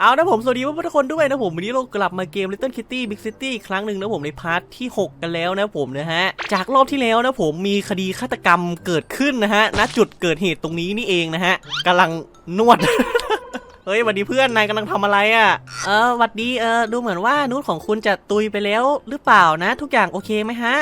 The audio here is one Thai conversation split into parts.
เอานะผมสวัสดีทุกคนด้วยนะผมวันนี้เรากลับมาเกม Little Kitty Big City อีกครั้งหนึ่งนะผมในพาร์ทที่ 6 กันแล้วนะผมนะฮะ จากรอบที่แล้วนะผมมีคดีฆาตกรรมเกิดขึ้นนะฮะณจุดเกิดเหตุตรงนี้นี่เองนะฮะกำลังนวด เฮ้ยหวัดดีเพื่อนนายกำลังทำอะไรอะ่ะ เออหวัดดีเออดูเหมือนว่านูตของคุณจะตุยไปแล้วหรือเปล่านะ ทุกอย่างโอเคไหมฮะ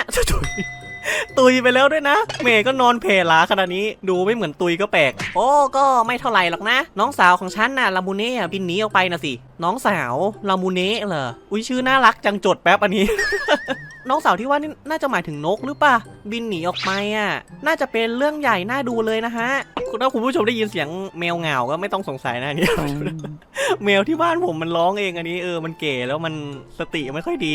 ตุยไปแล้วด้วยนะ เมย์ก็นอนเพลาขนาดนี้ดูไม่เหมือนตุยก็แปลก โอ้ก็ไม่เท่าไหร่หรอกนะ น้องสาวของฉันน่ะลามูเน่อะบินหนีออกไปนะสิ น้องสาวลามูเน่เหรออุ้ยชื่อน่ารักจังจดแป๊บอันนี้ น้องสาวที่ว่านี่น่าจะหมายถึงนกหรือปล่าบินหนีออกไปอะ น่าจะเป็นเรื่องใหญ่น่าดูเลยนะฮะถ้าคุณผู้ชมได้ยินเสียงแมวเหงาก็ไม่ต้องสงสัยนะอันนี่ แมวที่บ้านผมมันร้องเองอันนี้เออมันเก๋แล้วมันสติไม่ค่อยดี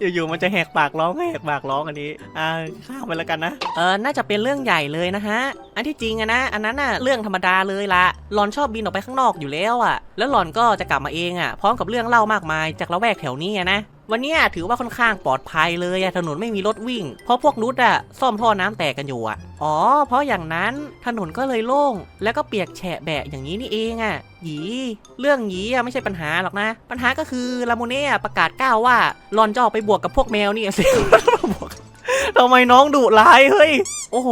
อยู่ๆมันจะแหกปากร้องแหกปากร้องอันนี้ อ่าข้ามไปแล้วกันนะเออน่าจะเป็นเรื่องใหญ่เลยนะฮะ อันที่จริงอะนะ อันนั้นน่ะเรื่องธรรมดาเลยละหลอนชอบบินออกไปข้างนอกอยู่แล้วอะแล้วหลอนก็จะกลับมาเองอะพร้อมกับเรื่องเล่ามากมายจากละแวกแถวนี้อะนะวันนี้ถือว่าค่อนข้างปลอดภัยเลยถนนไม่มีรถวิ่ง เพราะพวกนุชอะซ่อมท่อน้ำแตกกันอยู่อะอ๋อ เพราะอย่างนั้นถนนก็เลยโล่ง แล้วก็เปียกแฉะแบะอย่างนี้นี่เองอะหยีเรื่องหยีอะไม่ใช่ปัญหาหรอกนะ ปัญหาก็คือลาโมเน่อะประกาศก้าวว่าหลอนจะออกไปบวกกับพวกแมวนี่สิ ทำไมน้องดุร้ายเฮ้ย โอ้โห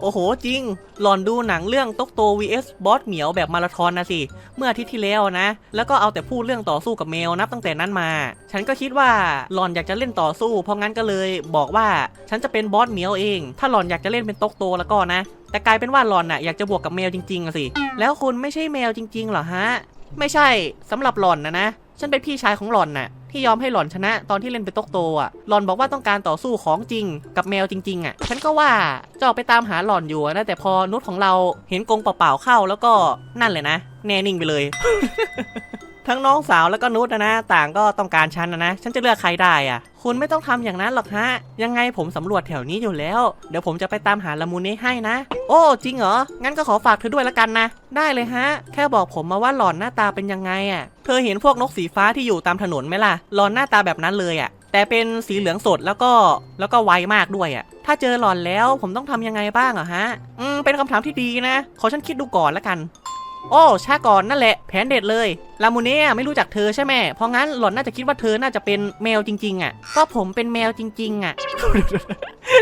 โอ้โห จริง หลอนดูหนังเรื่องตกโต vs บอสเหมียวแบบมาราธอนนะสิ เมื่ออาทิตย์ที่แล้วนะ แล้วก็เอาแต่พูดเรื่องต่อสู้กับแมวนับตั้งแต่นั้นมา ฉันก็คิดว่าหลอนอยากจะเล่นต่อสู้ เพราะงั้นก็เลยบอกว่าฉันจะเป็นบอสเหมียวเอง ถ้าหลอนอยากจะเล่นเป็นตกโตแล้วก็นะ แต่กลายเป็นว่าหลอนน่ะอยากจะบวกกับแมวจริงๆอะสิ แล้วคุณไม่ใช่แมวจริงๆเหรอฮะ ไม่ใช่สำหรับหลอนนะนะ ฉันเป็นพี่ชายของหลอนน่ะ ที่ยอมให้หลอนชนะตอนที่เล่นเป็นตกโตอะหลอนบอกว่าต้องการต่อสู้ของจริงกับแมวจริง ๆ อะ ฉันก็ว่าจะออกไปตามหาหลอนอยู่นะแต่พอนุชของเราเห็นกรงเปล่าๆเข้าแล้วก็นั่นเลยนะ แน่นิ่งไปเลย ทั้งน้องสาวแล้วก็นุชนะนะ ต่างก็ต้องการฉันนะนะ ฉันจะเลือกใครได้อะ คุณไม่ต้องทำอย่างนั้นหรอกฮะ ยังไงผมสำรวจแถวนี้อยู่แล้ว เดี๋ยวผมจะไปตามหาละมูเน่ให้นะ โอ้จริงเหรอ งั้นก็ขอฝากเธอด้วยละกันนะ ได้เลยฮะ แค่บอกผมมาว่าหลอนหน้าตาเป็นยังไงอะ เธอเห็นพวกนกสีฟ้าที่อยู่ตามถนนไหมล่ะ หลอนหน้าตาแบบนั้นเลยอะ แต่เป็นสีเหลืองสดแล้วก็แล้วก็ไวมากด้วยอะ ถ้าเจอหลอนแล้วผมต้องทำยังไงบ้างอะฮะ อืมเป็นคำถามที่ดีนะ ขอฉันคิดดูก่อนละกัน โอ้ชาก่อนนั่นแหละแผนเด็ดเลยลามูเน่ไม่รู้จักเธอใช่ไหมเพราะงั้นหล่อนน่าจะคิดว่าเธอน่าจะเป็นแมวจริง ๆ อะ ก็ผมเป็นแมวจริง ๆ อะ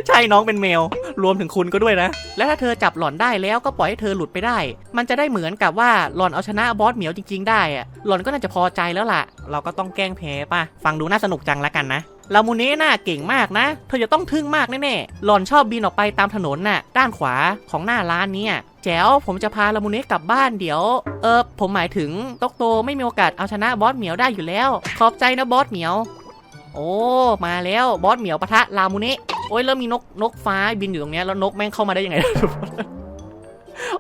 ใช่น้องเป็นแมว รวมถึงคุณก็ด้วยนะ และถ้าเธอจับหล่อนได้แล้วก็ปล่อยให้เธอหลุดไปได้ มันจะได้เหมือนกับว่าหล่อนเอาชนะบอสเหมียวจริง ๆ ได้อะหล่อนก็น่าจะพอใจแล้วล่ะ เราก็ต้องแกล้งแพ้ป่ะฟังดูน่าสนุกจังละกันนะ ลามูเน่น่าเก่งมากนะ เธอจะต้องทึ่งมากแน่ๆหล่อนชอบบินออกไปตามถนนน่ะ ด้านขวาของหน้าร้านเนี่ยแจ๋วผมจะพาลามูเน่กลับบ้านเดี๋ยว เออผมหมายถึงตกโตไม่มีโอกาสเอาชนะบอสเหมียวได้อยู่แล้ว ขอบใจนะบอสเหมียว โอ้ มาแล้วบอสเหมียวปะทะลามูเน่โอ้ยแล้วมีนกนกฟ้าบินอยู่ตรงเนี้ยแล้วนกแม่งเข้ามาได้ยังไง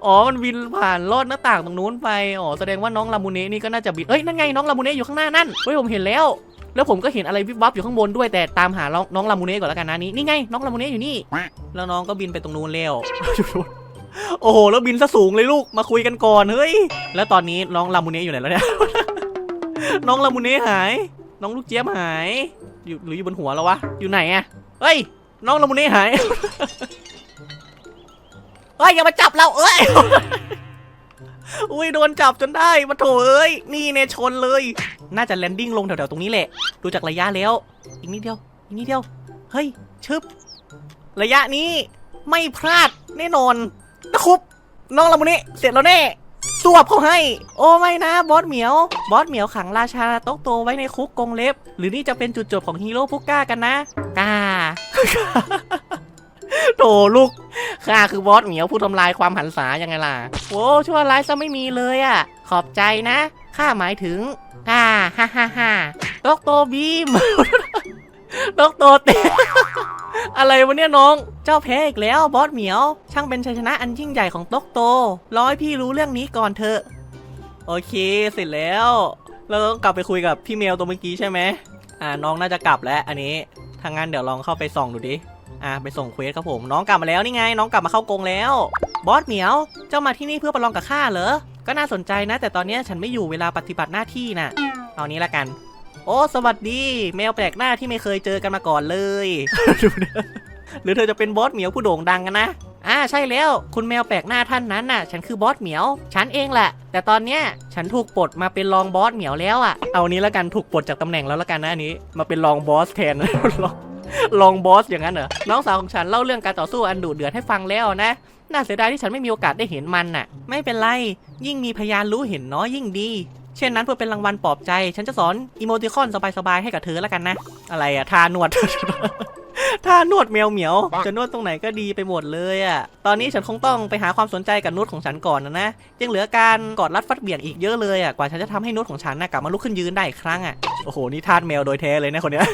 อ๋อ มันบินผ่านลอดหน้าต่างตรงนู้นไป อ๋อ แสดงว่าน้องลามูเน่นี่ก็น่าจะบิน เอ้ย นั่นไงน้องลามูเน่อยู่ข้างหน้านั่น เฮ้ย ผมเห็นแล้ว แล้วผมก็เห็นอะไรวิบวับอยู่ข้างบนด้วยแต่ตามหาน้องน้องลามูเน่ก่อนแล้วกันนะนี่นี่ไงน้องลามูเน่อยู่นี่ แล้วน้องก็บินไปตรงนู้นแล้วโอ้โหแล้วบินซะสูงเลยลูกมาคุยกันก่อนเฮ้ย แล้วตอนนี้น้องลามูเน่อยู่ไหนแล้วเนี่ยน้องลามูเน่หาย น้องลูกเจี๊ยบหายอยู่หรืออยู่บนหัวเราวะอยู่ไหนอะเฮ้ย น้องลามูเน่หายเฮ้ยอย่ามาจับเราเอ้ย อุ้ยโดนจับจนได้มาโถเอ้ย นี่เนยชนเลย น่าจะแลนดิ้งลงแถวๆตรงนี้แหละ ดูจากระยะแล้ว อีกนิดเดียว อีกนิดเดียว เฮ้ย ชึบ ระยะนี้ไม่พลาดแน่นอนนะครับ น้องลามุนี่เสร็จแล้วแน่สวบเขาให้ โอ้ไม่นะบอสเหมียว บอสเหมียวขังราชาโต๊ะโตไว้ในคุกกรงเล็บ หรือนี่จะเป็นจุดจบของฮีโร่ผู้กล้ากันนะกล้า โถลูกข้าคือบอสเหมียวผู้ทำลายความหันษายังไงล่ะโอ้ชั่วร้ายซะไม่มีเลยอะ ขอบใจนะข้าหมายถึงฮ่าฮ่าฮ่าฮ่าดอกโตบีมดอกโตเตอะไรวะเนี่ยน้อง เจ้าแพ้อีกแล้วบอสเหมียว ช่างเป็นชัยชนะอันยิ่งใหญ่ของตกโต ร้อให้พี่รู้เรื่องนี้ก่อนเถอะ โอเคเสร็จแล้ว เราต้องกลับไปคุยกับพี่เมลตัวเมื่อกี้ใช่ไหมอ่าน้องน่าจะกลับแล้วอันนี้ทางงานเดี๋ยวลองเข้าไปส่องดูดิ อะไปส่งเควสครับผมน้องกลับมาแล้วนี่ไง น้องกลับมาเข้ากรงแล้ว บอสเหมียว เจ้ามาที่นี่เพื่อประลองกับข้าเหรอ ก็น่าสนใจนะ แต่ตอนนี้ฉันไม่อยู่เวลาปฏิบัติหน้าที่น่ะ เอานี้ละกัน โอ้ สวัสดี แมวแปลกหน้าที่ไม่เคยเจอกันมาก่อนเลยดูนะหรือเธอจะเป็นบอสเหมียวผู้โด่งดังกันนะอ่าใช่แล้ว คุณแมวแปลกหน้าท่านนั้นน่ะ ฉันคือบอสเหมียว ฉันเองแหละ แต่ตอนเนี้ยฉันถูกปลดมาเป็นรองบอสเหมียวแล้วอะ เอานี้แล้วกันถูกปลดจากตำแหน่งแล้วแล้วกันนะอันนี้ มาเป็นรองบอสแทนรอง ลองบอสอย่างนั้นเหรอ น้องสาวของฉันเล่าเรื่องการต่อสู้อันดุเดือดให้ฟังแล้วนะ น่าเสียดายที่ฉันไม่มีโอกาสได้เห็นมันน่ะ ไม่เป็นไร ยิ่งมีพยานรู้เห็นน้อยยิ่งดี เช่นนั้นเพื่อเป็นรางวัลปลอบใจ ฉันจะสอนอีโมติคอนสบายๆให้กับเธอแล้วกันนะ อะไรอะทาหนวด ถ้านวดแมวเหมียว จะนวดตรงไหนก็ดีไปหมดเลยอะ่ะ ตอนนี้ฉันคงต้องไปหาความสนใจกับนุชของฉันก่อนนะนะ ยังเหลือการกอดรัดฟัดเบี่ยงอีกเยอะเลยอะ่ะ กว่าฉันจะทำให้นุชของฉันน่ะกลับมาลุกขึ้นยืนได้อีกครั้งอะ่ะ โอ้โห นี่ทาสแมวโดยแท้เลยนะคนเนี้ย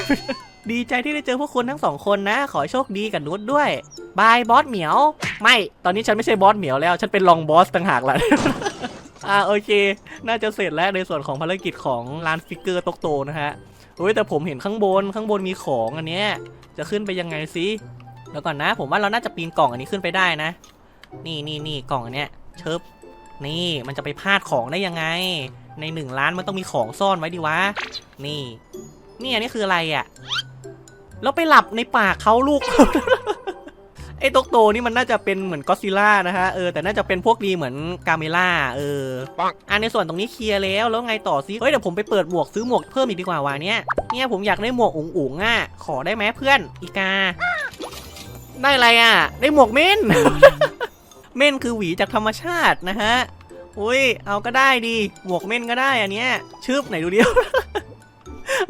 ดีใจที่ได้เจอพวกคุณทั้งสองคนนะ ขอให้โชคดีกับนุชด้วย บายบอสเหมียว ไม่ ตอนนี้ฉันไม่ใช่บอสเหมียวแล้ว ฉันเป็นรองบอสต่างหากละ อ่าโอเค น่าจะเสร็จแล้วในส่วนของภารกิจของร้านฟิกเกอร์โตกโตนะฮะโอ้ยแต่ผมเห็นข้างบนข้างบนมีของอันเนี้ยจะขึ้นไปยังไงสิเดี๋ยวก่อนนะผมว่าเราน่าจะปีนกล่องอันนี้ขึ้นไปได้นะ นี่นี่นี่กล่องอันเนี้ยเชิบนี่มันจะไปพลาดของได้ยังไง ในหนึ่งล้านมันต้องมีของซ่อนไว้ดิวะ นี่ นี่อันนี้คืออะไรอะ่ะแล้วไปหลับในปากเขาลูก อ้ตกโตนี่มันน่าจะเป็นเหมือนก็ซิล่านะฮะเออแต่น่าจะเป็นพวกดีเหมือนกาเมล่าเอออันในส่วนตรงนี้เคลียร์แล้วแล้วไงต่อซิเฮ้ยเดี๋ยวผมไปเปิดหมวกซื้อหมวกเพิ่มอีกดีกว่าวะเนี่ยเนี่ยผมอยากได้หมวกอุ๋งอุ๋งอะขอได้ไหมเพื่อนอีกา ได้อะไรอะ ได้หมวกเม่นเม่นคือหวีจากธรรมชาตินะฮะอุ้ยเอาก็ได้ดีหมวกเม่นก็ได้อันเนี้ยชึบไหนดูเดียว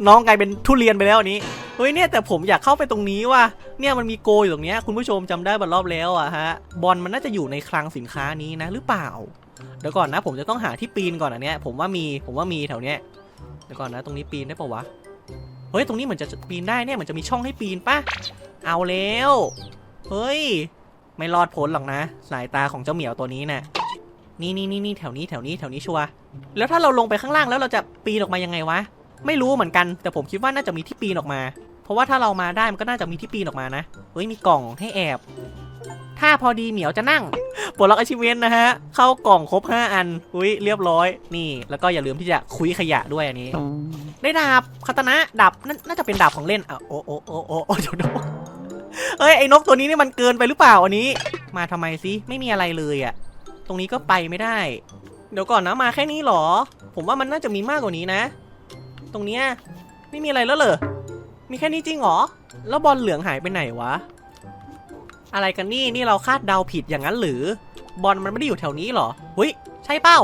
น้องกลายเป็นทุเรียนไปแล้วอันนี้เฮ้ยเนี่ยแต่ผมอยากเข้าไปตรงนี้ว่ะ เนี่ยมันมีโกอยู่ตรงเนี้ยคุณผู้ชมจำได้บันรอบแล้วอะฮะบอลมันน่าจะอยู่ในคลังสินค้านี้นะหรือเปล่าเดี๋ยวก่อนนะ ผมจะต้องหาที่ปีนก่อนอันเนี้ยผมว่ามีผมว่ามีแถวเนี้ยเดี๋ยวก่อนนะ ตรงนี้ปีนได้ปะวะเฮ้ยตรงนี้เหมือนจะปีนได้เนี่ยเหมือนจะมีช่องให้ปีนปะเอาแล้วเฮ้ย ไม่รอดพ้นหรอกนะสายตาของเจ้าเหมียวตัวนี้น่ะนี่นี่นี่นี่แถวนี้แถวนี้แถวนี้ชัวร์แล้วถ้าเราลงไปข้างล่างแล้วเราจะปีนออกมายังไงวะ ไม่รู้เหมือนกัน แต่ผมคิดว่าน่าจะมีที่ปีนออกมา เพราะว่าถ้าเรามาได้มันก็น่าจะมีที่ปีนออกมานะ เฮ้ยมีกล่องให้แอบ ถ้าพอดีเหมียวจะนั่งปลดล็อกอาชีเวนนะฮะ เข้ากล่องครบ 5 อัน อุ้ยเรียบร้อย นี่ แล้วก็อย่าลืมที่จะคุยขยะด้วยอันนี้ ได้ดาบคาตนะดาบนั่นน่าจะเป็นดาบของเล่นอะโอ้โอ้โอ้โอ้โอ้เดี๋ยวเดี๋ยวเอ้ยไอ้นกตัวนี้นี่มันเกินไปหรือเปล่าอันนี้ มาทำไมซิไม่มีอะไรเลยอะ ตรงนี้ก็ไปไม่ได้ เดี๋ยวก่อนนะมาแค่นี้เหรอ ผมว่ามันน่าจะมีมากกว่านี้นะ ตรงเนี้ยไม่มีอะไรแล้วเหรอ มีแค่นี้จริงเหรอ แล้วบอลเหลืองหายไปไหนวะ อะไรกันนี่ นี่เราคาดเดาผิดอย่างนั้นหรือ บอลมันไม่ได้อยู่แถวนี้เหรอเฮ้ย ใช่เป้า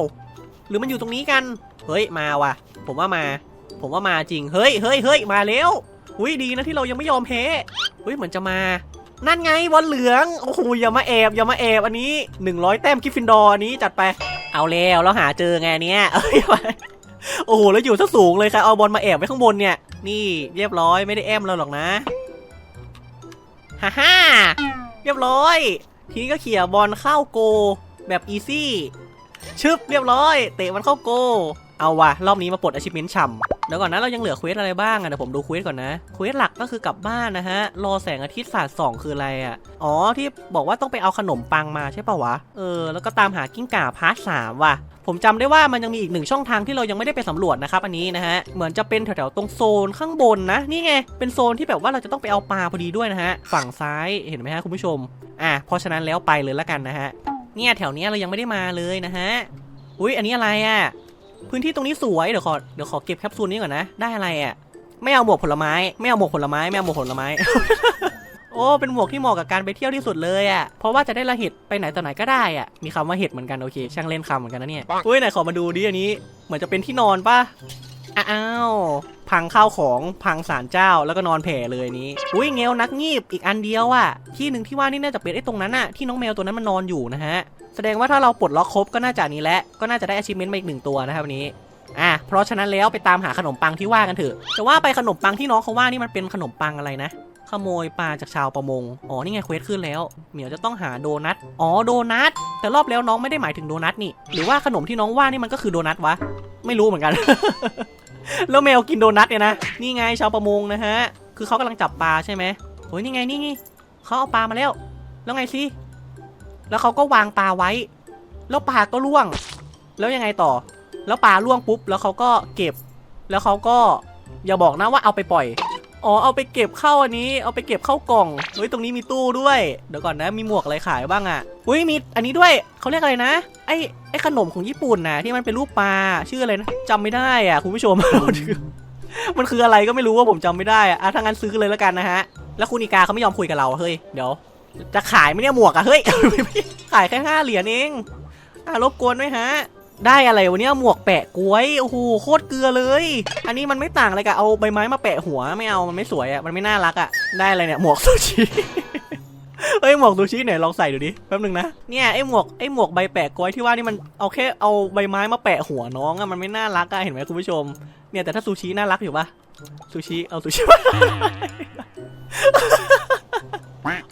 หรือมันอยู่ตรงนี้กัน เฮ้ย มาว่ะ ผมว่ามา ผมว่ามาจริง เฮ้ยเฮ้ยเฮ้ยมาแล้วอุ้ยดีนะที่เรายังไม่ยอมแพ้เฮ้ยเหมือนจะมา นั่นไงบอลเหลือง โอ้โหอย่ามาแอบอย่ามาแอบอันนี้ 100 แต้มกิฟฟินดอร์อันนี้จัดไป เอาแล้วเราหาเจอไงเนี้ยเอ้ย โอ้โหแล้วอยู่ซะสูงเลยใครเอาบอลมาแอบไว้ข้างบนเนี่ย นี่เรียบร้อยไม่ได้แอมเราหรอกนะฮ่าฮ่าเรียบร้อย ทีนี้ก็เขี่ยบอลเข้าโก แบบอีซี่ชึบเรียบร้อย เตะมันเข้าโก เอาวะรอบนี้มาปลด achievement ฉ่ำเดี๋ยวก่อนนะเรายังเหลือเควสอะไรบ้างอะเดี๋ยวผมดูเควสก่อนนะเควสหลักก็คือกลับบ้านนะฮะรอแสงอาทิตย์สาดส่องคืออะไรอะอ๋อที่บอกว่าต้องไปเอาขนมปังมาใช่ปะวะเออแล้วก็ตามหากิ้งก่าพาร์ทสามว่ะผมจำได้ว่ามันยังมีอีกหนึ่งช่องทางที่เรายังไม่ได้ไปสำรวจนะครับอันนี้นะฮะ เหมือนจะเป็นแถวๆตรงโซนข้างบนนะ นี่ไง เป็นโซนที่แบบว่าเราจะต้องไปเอาปลาพอดีด้วยนะฮะ ฝั่งซ้ายเห็นไหมฮะคุณผู้ชม อะเพราะฉะนั้นแล้วไปเลยละกันนะฮะ เนี่ยแถวเนี้ยเรายังไม่ได้มาเลยนะฮะ อุ้ยอันนี้อะไรอะ พื้นที่ตรงนี้สวยเดี๋ยวขอเดี๋ยวขอเก็บแคปซูลนี้ก่อนนะได้อะไรอะไม่เอาหมวกผลไม้ไม่เอาหมวกผลไม้ไม่เอาหมวกผลไม้ โอ้เป็นหมวกที่เหมาะกับการไปเที่ยวที่สุดเลยอะเพราะว่าจะได้ละเห็ดไปไหนต่อไหนก็ได้อะมีคำว่าเห็ดเหมือนกันโอเค ช่างเล่นคำเหมือนกันนะเนี่ยอุ้ยไหนขอมาดูดิอันนี้ เหมือนจะเป็นที่นอนปะ อ้าว พังข้าวของพังสารเจ้าแล้วก็นอนแผ่เลยนี้ อุ้ยเงลนักงีบอีกอันเดียวอะที่หนึ่งที่ว่านี่น่าจะเป็นไอ้ตรงนั้นอะที่น้องแมวตัวนั้นมันนอนอยู่นะฮะ แสดงว่าถ้าเราปลดล็อกครบก็น่าจะนี้แหละก็น่าจะได้ achievement มาอีกหนึ่งตัวนะครับวันนี้อะเพราะฉะนั้นแล้วไปตามหาขนมปังที่ว่ากันเถอะจะว่าไปขนมปังที่น้องเขาว่านี่มันเป็นขนมปังอะไรนะ ขโมยปลาจากชาวประมง อ๋อนี่ไงเควสขึ้นแล้ว เหมียวจะต้องหาโดนัท อ๋อโดนัท แต่รอบแล้วน้องไม่ได้หมายถึงโดนัทนี่ หรือว่าขนมที่น้องว่านี่มันก็คือโดนัทวะ ไม่รู้เหมือนกัน แล้วแมวกินโดนัทเนี่ยนะ นี่ไงชาวประมงนะฮะ คือเขากำลังจับปลาใช่ไหมโอ้ยนี่ไงนี่ไงเขาเอาปลามาแล้ว แล้วไงสิแล้วเขาก็วางปลาไว้ แล้วปลาก็ล่วง แล้วยังไงต่อ แล้วปลาล่วงปุ๊บ แล้วเขาก็เก็บ แล้วเขาก็อย่าบอกนะว่าเอาไปปล่อย อ๋อเอาไปเก็บเข้าอันนี้ เอาไปเก็บเข้ากล่องเฮ้ยตรงนี้มีตู้ด้วย เดี๋ยวก่อนนะมีหมวกอะไรขายบ้างอะ่ะเฮ้ยมีอันนี้ด้วยเขาเรียกอะไรนะไอ้ไอ้ขนมของญี่ปุ่นนะที่มันเป็นรูปปลาชื่ออะไรนะจำไม่ได้อะคุณผู้ชม มันคืออะไรก็ไม่รู้ว่าผมจำไม่ได้อะอะถ้างั้นซื้อเลยแล้วกันนะฮะ แล้วคุณอีกาเขาไม่ยอมคุยกับเราเฮ้ยเดี๋ยวจะขายไหมเนี่ยหมวกอะเฮ้ยขายแค่ห้าเหรียญเองอะรบกวนด้วยฮะ ได้อะไรวันนี้หมวกแปะกล้วยโอ้โหโคตรเกลือเลย อันนี้มันไม่ต่างอะไรกับเอาใบไม้มาแปะหัวไม่เอามันไม่สวยอะมันไม่น่ารักอะได้อะไรเนี่ยหมวกซูชิเฮ้ยหมวกซูชิไหนลองใส่ดูดิแป๊บนึงนะเนี่ยไอ้หมวกไอ้หมวกใบแปะกล้วยที่ว่านี่มันเอาแค่เอาใบไม้มาแปะหัวน้องอะมันไม่น่ารักอะเห็นไหมคุณผู้ชมเนี่ยแต่ถ้าซูชิน่ารักอยู่ปะซูชิเอาซูชิ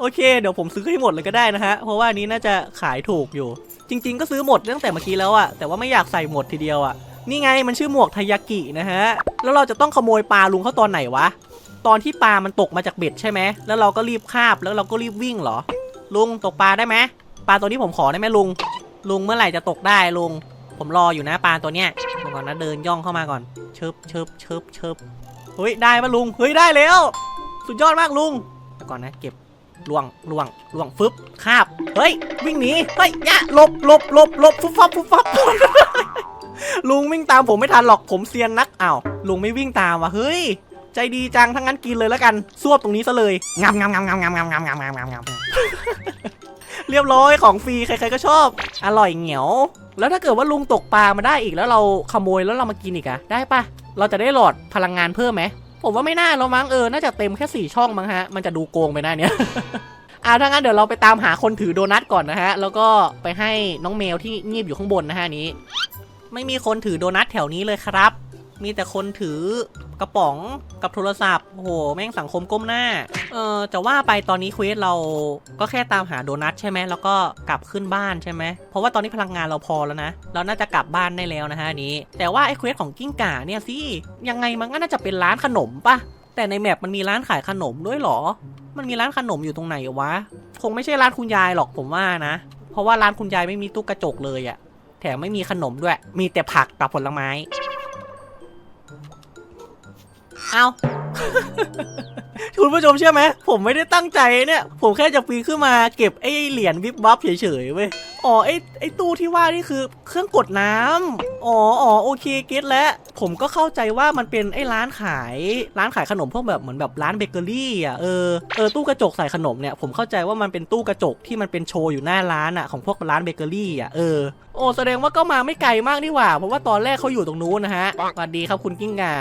โอเค เดี๋ยวผมซื้อให้หมดเลยก็ได้นะฮะ เพราะว่านนี้น่าจะขายถูกอยู่ จริง ๆ ก็ซื้อหมดตั้งแต่เมื่อกี้แล้วอะแต่ว่าไม่อยากใส่หมดทีเดียวอะนี่ไงมันชื่อหมวกทายากินะฮะ แล้วเราจะต้องขโมยปลาลุงเขาตอนไหนวะ ตอนที่ปลามันตกมาจากเบ็ดใช่ไหม แล้วเราก็รีบคาบแล้วเราก็รีบวิ่งเหรอ ลุงตกปลาได้ไหมปลาตัวนี้ผมขอได้ไหมลุง ลุงเมื่อไหร่จะตกได้ลุง ผมรออยู่นะปลาตัวเนี้ยเดี๋ยวก่อนนะเดินย่องเข้ามาก่อน เชิบเชิบเชิบเชิบเฮ้ยได้ปะลุง เฮ้ยได้แล้ว สุดยอดมากลุงเดี๋ยวก่อนนะเก็บ ล่วงล่วงล่วงฟึบคาบ เฮ้ย วิ่งหนีเฮ้ยยะหลบหลบหลบหลบฟุบฟับฟุบฟับลุงวิ่งตามผมไม่ทันหรอกผมเซียนนักอ้าวลุงไม่วิ่งตามว่ะเฮ้ย ใจดีจังทั้งนั้นกินเลยแล้วกันซวบตรงนี้ซะเลยงามงามงามงามงามงามงามงามงามงามงามเรียบร้อยของฟรีใครๆก็ชอบ อร่อยเหนียว แล้วถ้าเกิดว่าลุงตกปลามาได้อีกแล้วเราขโมยแล้วเรามากินอีกอะได้ปะเราจะได้หลอดพลังงานเพิ่มไหม ผมว่าไม่น่าแล้วมั้งเออ น่าจะเต็มแค่สี่ช่องมั้งฮะ มันจะดูโกงไปหน้าเนี้ยอ่าถ้างั้นเดี๋ยวเราไปตามหาคนถือโดนัทก่อนนะฮะ แล้วก็ไปให้น้องแมวที่งีบอยู่ข้างบนนะฮะนี้ ไม่มีคนถือโดนัทแถวนี้เลยครับ มีแต่คนถือกระป๋องกับโทรศัพท์ โอ้โห แม่งสังคมก้มหน้า เออจะว่าไปตอนนี้เควสเราก็แค่ตามหาโดนัทใช่ไหม แล้วก็กลับขึ้นบ้านใช่ไหม เพราะว่าตอนนี้พลังงานเราพอแล้วนะ เราน่าจะกลับบ้านได้แล้วนะฮะนี้ แต่ว่าไอ้เควสของกิ้งก่าเนี่ยสิ ยังไงมันก็น่าจะเป็นร้านขนมปะแต่ในแมปมันมีร้านขายขนมด้วยเหรอ มันมีร้านขนมอยู่ตรงไหนวะ คงไม่ใช่ร้านคุณยายหรอกผมว่านะ เพราะว่าร้านคุณยายไม่มีตู้กระจกเลยอะแถมไม่มีขนมด้วย มีแต่ผักกับผลไม้ เอาคุณผู้ชมเชื่อไหมผมไม่ได้ตั้งใจเนี่ย ผมแค่จะปีนขึ้นมาเก็บไอ้เหรียญวิบวับเฉยๆเว้ยอ๋อไอ้ไอ้ตู้ที่ว่านี่คือเครื่องกดน้ำอ๋ออ๋อโอเคเก็ตแล้วผมก็เข้าใจว่ามันเป็นไอ้ร้านขาย ร้านขายขนมพวกแบบเหมือนแบบร้านเบเกอรี่อะเออเออตู้กระจกใส่ขนมเนี่ยผมเข้าใจว่ามันเป็นตู้กระจกที่มันเป็นโชว์อยู่หน้าร้านอะของพวกร้านเบเกอรี่อะเออโอ้แสดงว่าก็มาไม่ไกลมากนี่หว่า เพราะว่าตอนแรกเขาอยู่ตรงนู้นนะฮะสวัสดีครับคุณกิ้งกา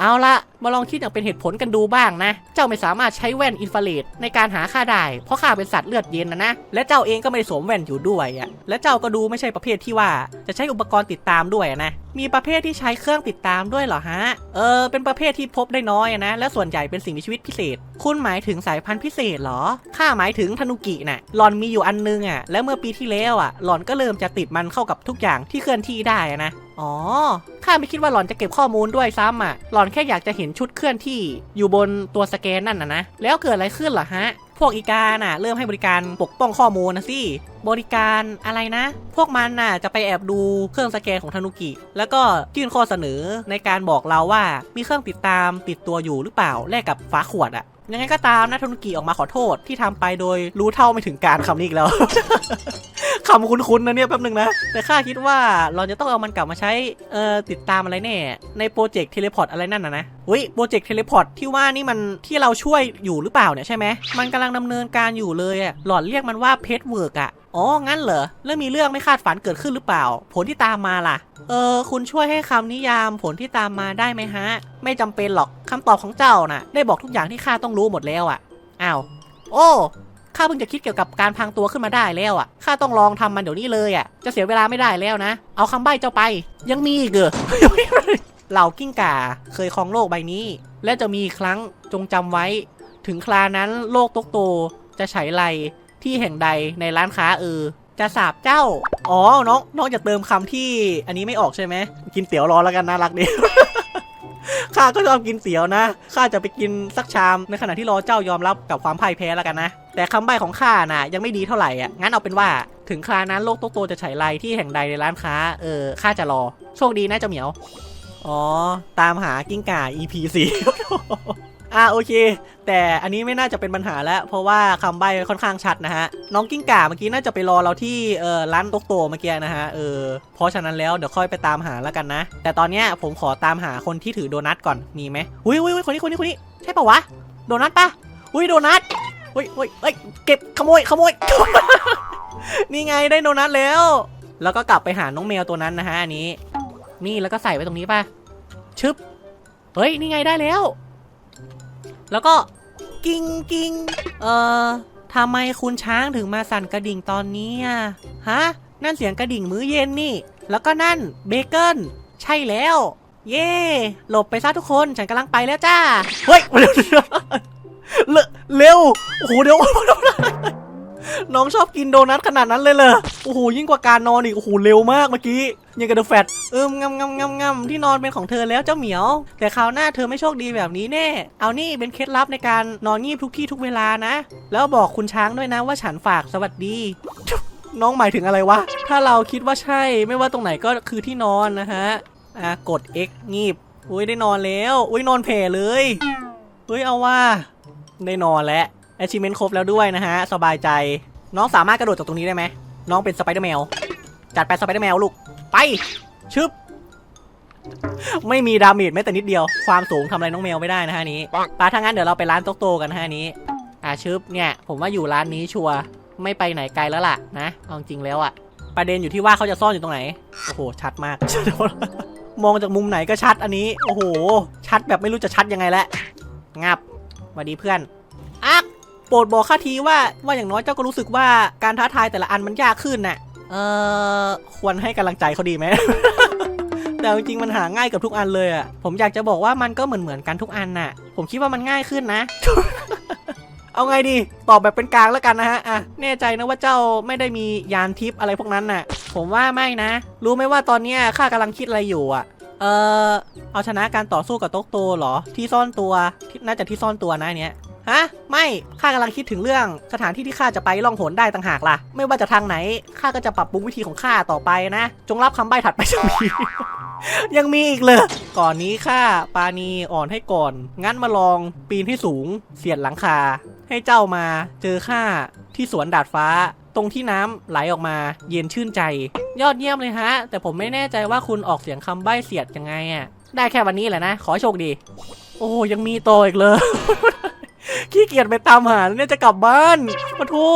เอาละ มาลองคิดอย่างเป็นเหตุผลกันดูบ้างนะ เจ้าไม่สามารถใช้แว่นอินฟราเรดในการหาค่าได้ เพราะข้าเป็นสัตว์เลือดเย็นนะนะ และเจ้าเองก็ไม่ได้สวมแว่นอยู่ด้วยอะ และเจ้าก็ดูไม่ใช่ประเภทที่ว่า จะใช้อุปกรณ์ติดตามด้วยนะ มีประเภทที่ใช้เครื่องติดตามด้วยเหรอฮะ เออ เป็นประเภทที่พบได้น้อยนะ และส่วนใหญ่เป็นสิ่งมีชีวิตพิเศษ คุณหมายถึงสายพันธุ์พิเศษเหรอ ข้าหมายถึงธนุกิน่ะ หลอนมีอยู่อันนึงอะ แล้วเมื่อปีที่แล้วอะ หลอนก็เริ่มจะติดมันเข้ากับทุกอย่างที่เคลื่อนที่ได้นะ อ๋อ ข้าไม่คิดว่าหลอนจะเก็บข้อมูลด้วยซ้ำอะ หลอนแค่อยากจะเห็นชุดเคลื่อนที่อยู่บนตัวสแกนนั่นนะนะ แล้วเกิดอะไรขึ้นเหรอฮะ พวกอีกาน่ะ เริ่มให้บริการปกป้องข้อมูลนะสิบริการอะไรนะ พวกมันน่ะจะไปแอบดูเครื่องสแกนของธนุกิ แล้วก็ยื่นข้อเสนอในการบอกเราว่ามีเครื่องติดตามติดตัวอยู่หรือเปล่าแลกกับฝาขวดอะ ยังไงก็ตามนะธนุกิออกมาขอโทษที่ทำไปโดยรู้เท่าไม่ถึงการคำนี้อีกแล้วคำคุ้นๆนะเนี่ยแป๊บนึงนะ แต่ข้าคิดว่าเราจะต้องเอามันกลับมาใช้เอ่อติดตามอะไรแน่ ในโปรเจกต์เทเลพอร์ตอะไรนั่นนะนะอุ้ยโปรเจกต์เทเลพอร์ตที่ว่านี่มันที่เราช่วยอยู่หรือเปล่าเนี่ยใช่ไหมมันกำลังดำเนินการอยู่เลยอะหลอดเรียกมันว่าเพจเวิร์กอะ อ๋อ งั้นเหรอ แล้วมีเรื่องไม่คาดฝันเกิดขึ้นหรือเปล่า ผลที่ตามมาล่ะ เออ คุณช่วยให้คำนิยามผลที่ตามมาได้ไหมฮะ ไม่จำเป็นหรอกคำตอบของเจ้าน่ะ ได้บอกทุกอย่างที่ข้าต้องรู้หมดแล้วอะอ้าว โอ้ ข้าเพิ่งจะคิดเกี่ยวกับการพังตัวขึ้นมาได้แล้วอะ ข้าต้องลองทำมันเดี๋ยวนี้เลยอะ จะเสียเวลาไม่ได้แล้วนะ เอาคำใบ้เจ้าไป ยังมีอีกเหรอเหล่ากิ้งก่าเคยครองโลกใบนี้ และจะมีครั้งจงจำไว้ ถึงครานั้นโลกตกโตจะไฉไล ที่แห่งใดในร้านค้าเออจะสาบเจ้า อ๋อ น้อง น้องจะเติมคำที่อันนี้ไม่ออกใช่ไหม กินเตี๋ยวรอแล้วกันน่ารักดี ข้าก็ชอบกินเตี๋ยวนะ ข้าจะไปกินสักชามในขณะที่รอเจ้ายอมรับกับความพ่ายแพ้แล้วกันนะ แต่คำใบ้ของข้าน่ะ ยังไม่ดีเท่าไหร่อะ งั้นเอาเป็นว่าถึงครานั้นโลกโตโตจะไฉไลที่แห่งใดในร้านค้า เออ ข้าจะรอ โชคดีนะเจ้าเหมียว อ๋อ ตามหากิ้งก่า EP 4อะโอเค แต่อันนี้ไม่น่าจะเป็นปัญหาแล้ว เพราะว่าคำใบ้ค่อนข้างชัดนะฮะ น้องกิ้งก่าเมื่อกี้น่าจะไปรอเราที่เออร้านโตโตเมื่อกี้นะฮะเออเพราะฉะนั้นแล้วเดี๋ยวค่อยไปตามหาแล้วกันนะ แต่ตอนเนี้ยผมขอตามหาคนที่ถือโดนัทก่อนมีไหมอุ้ยอุ้ยอุ้ยคนนี้คนนี้คนนี้ใช่ปะวะโดนัทปะอุ้ยโดนัทอุ้ยอุ้ยเอ้ยเก็บขโมยขโมยนี่ไงได้โดนัทแล้ว แล้วก็กลับไปหาน้องแมวตัวนั้นนะฮะอันนี้ นี่แล้วก็ใส่ไว้ตรงนี้ป่ะชึบเฮ้ยนี่ไงได้แล้ว แล้วก็ กิ้งกิ้งเอ่อทำไมคุณช้างถึงมาสั่นกระดิ่งตอนนี้อะฮะ นั่นเสียงกระดิ่งมื้อเย็นนี่ แล้วก็นั่นเบเกิลใช่แล้ว เย่หลบไปซะทุกคนฉันกำลังไปแล้วจ้า เฮ้ย เร็วเร็วเร็วโอ้โหเดี๋ยว น้องชอบกินโดนัทขนาดนั้นเลยเหรอโอ้โหยิ่งกว่าการนอนอีกโอ้โหเร็วมากเมื่อกี้ยังกับเดอะแฟตเอิมงำงำงำงำที่นอนเป็นของเธอแล้วเจ้าเหมียว แต่คราวหน้าเธอไม่โชคดีแบบนี้แน่ เอานี่เป็นเคล็ดลับในการนอนงีบทุกที่ทุกเวลานะ แล้วบอกคุณช้างด้วยนะว่าฉันฝากสวัสดีน้องหมายถึงอะไรวะ ถ้าเราคิดว่าใช่ไม่ว่าตรงไหนก็คือที่นอนนะฮะ อะกด X งีบ อุ้ยได้นอนแล้ว อุ้ยนอนแผ่เลย อุ้ยเอาว่า ได้นอนแล้ว achievement ครบแล้วด้วยนะฮะ สบายใจ น้องสามารถกระโดดจากตรงนี้ได้ไหม น้องเป็นสไปเดอร์แมว จัดไปสไปเดอร์แมวลูก ไป ชึบ ไม่มีดาเมจแม้แต่นิดเดียว ความสูงทำอะไรน้องแมวไม่ได้นะฮะอันนี้ปาถ้างั้นเดี๋ยวเราไปร้านโต๊ะโตกันนะฮะอันนี้ อ่าชึบเนี่ย ผมว่าอยู่ร้านนี้ชัวร์ ไม่ไปไหนไกลแล้วล่ะนะเอาจริงแล้วอะประเด็นอยู่ที่ว่าเขาจะซ่อนอยู่ตรงไหน โอ้โห ชัดมาก มองจากมุมไหนก็ชัดอันนี้ โอ้โห ชัดแบบไม่รู้จะชัดยังไงแล้วงับสวัสดีเพื่อนอัก โปรดบอกข้าทีว่าว่าอย่างน้อยเจ้าก็รู้สึกว่าการท้าทายแต่ละอันมันยากขึ้นน่ะ เออควรให้กำลังใจเขาดีไหม แต่จริงๆมันหาง่ายกับทุกอันเลยอะ ผมอยากจะบอกว่ามันก็เหมือนเหมือนกันทุกอันน่ะ ผมคิดว่ามันง่ายขึ้นนะ เอาไงดี ตอบแบบเป็นกลางแล้วกันนะฮะ อะ แน่ใจนะว่าเจ้าไม่ได้มียานทิพย์อะไรพวกนั้นน่ะ ผมว่าไม่นะ รู้ไหมว่าตอนเนี้ยข้ากำลังคิดอะไรอยู่อะ เออเอาชนะการต่อสู้กับโต๊กโตเหรอ ที่ซ่อนตัว น่าจะที่ซ่อนตัวนะอันเนี้ย ฮะ ไม่ ข้ากำลังคิดถึงเรื่องสถานที่ที่ข้าจะไปล่องหนได้ต่างหากล่ะ ไม่ว่าจะทางไหน ข้าก็จะปรับปรุงวิธีของข้าต่อไปนะ จงรับคำใบ้ถัดไปจะมี ยังมีอีกเลย ก่อนนี้ข้าปานีอ่อนให้ก่อน งั้นมาลองปีนให้สูง เสียดหลังคา ให้เจ้ามา เจอข้าที่สวนดาดฟ้า ตรงที่น้ำไหลออกมาเย็นชื่นใจ ยอดเยี่ยมเลยฮะ แต่ผมไม่แน่ใจว่าคุณออกเสียงคำใบ้เสียดยังไงอะได้แค่วันนี้แหละนะ ขอโชคดี โอ้ยังมีโตออีกเลย ขี้เกียจไปตามหาแล้วเนี่ยจะกลับบ้านมาทู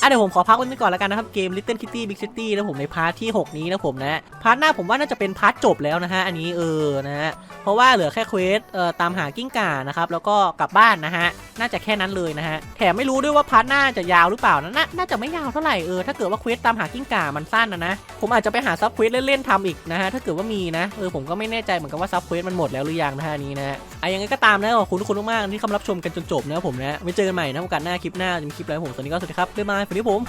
อะเดี๋ยวผมขอพักไว้ก่อนแล้วกันนะครับเกม Little Kitty Big City นะผมในพาร์ทที่ 6 นี้นะผมนะพาร์ทหน้าผมว่าน่าจะเป็นพาร์ทจบแล้วนะฮะอันนี้เออนะฮะเพราะว่าเหลือแค่เควสเอ่อตามหากิ้งก่านะครับแล้วก็กลับบ้านนะฮะน่าจะแค่นั้นเลยนะฮะแถมไม่รู้ด้วยว่าพาร์ทหน้าจะยาวหรือเปล่านะน,น่าจะไม่ยาวเท่าไหร่เออถ้าเกิดว่าเควสตามหากิ้งก่ามันสั้นนะนะผมอาจจะไปหาซับเควสเล่นๆทำอีกนะฮะถ้าเกิดว่ามีนะเออผมก็ไม่แน่ใจเหมือนกันว่าซับเควสมันหมดแล้วหรือยังนะฮะนี้นะฮะอะยังไงก็ตามนะขอบคุณทุกคนมากๆที่เข้ามารับชมกันจนจบนะครับผมนะไว้เจอกันใหม่นะโอกาสหน้าคลิปหน้าจะมีคลิปอะไรผมตอนนี้ก็สวัสดีครับบ๊ายบายสวัสดีผม